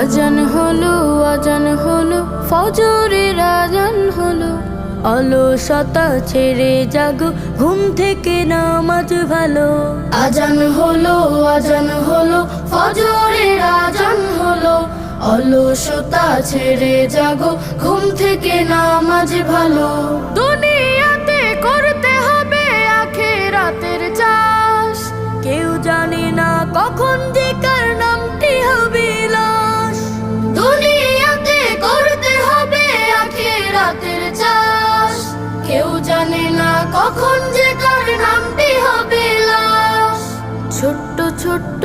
আজান হলো আজান হলো, ফজরের আজান হলো। অলসতা ছেড়ে জাগো, ঘুম থেকে নামাজ ভালো। আজান হলো আজান হলো, ফজরের আজান হলো। অলসতা ছেড়ে জাগো, ঘুম থেকে নামাজ ভালো। কখন যে তার নামটি হবে ছোট্ট ছোট্ট